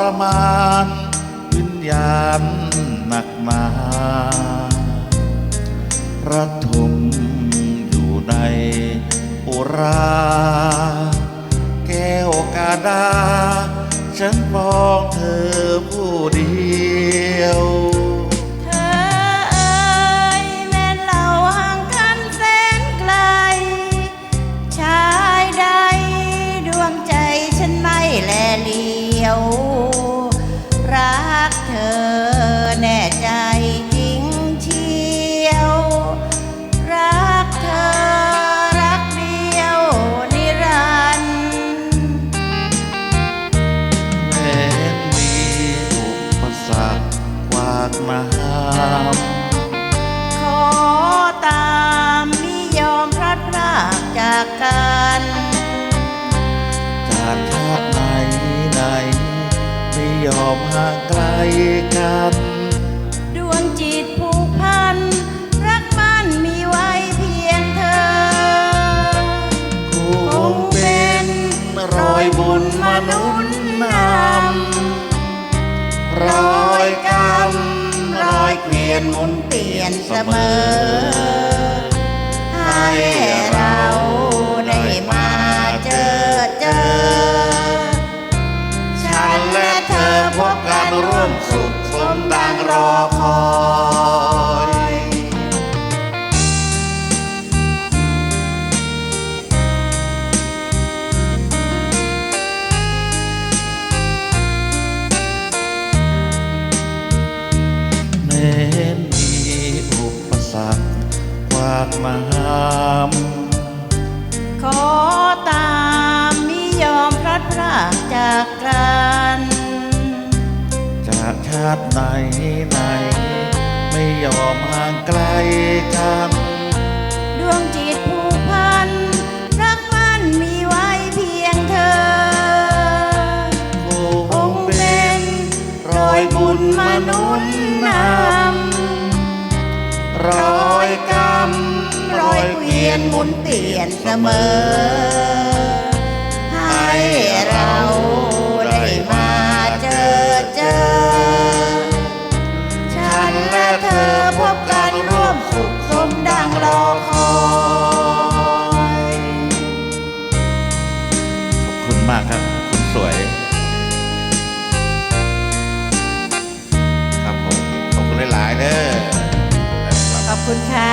รมานวิญญาณหนักหนาระทมอยู่ในอุรา แก้วกาดา ฉันมองเธอผู้เดียวากน้ขอตามมิยอมพลัดพรากจากกันำจากชาติไหนไหนไม่ยอมห่างไกลกัน ดวงจิตผูกพัน รักมันมีไว้เพียงเธอ คงเป็นรอยบุญมนุษย์นำรอยกรรม รอยเกวียนหมุนเปลี่ยนเสมอ ให้เราได้มาเจอเจอ ฉันและเธอพบกันร่วมสุขสมดังรอคอย กวากน้ำขอตามมิยอมพลัดพรากจากกันจากชาติไหนไหน ไม่ยอมห่างไกลกันดวงจิตผูกพัน รักมันมีไว้เพียงเธอ คงเป็นรอยบุญมนุษย์ นหมุนเปลี่ยนเสมอ ให้เราได้มาเจอเจอ ฉันและเธอพบกันร่วมสุขสมดังรอคอยขอบคุณมากครับ คุณสวย ครับผม ขอบคุณหลายๆเด้อะขอบคุณค่ะ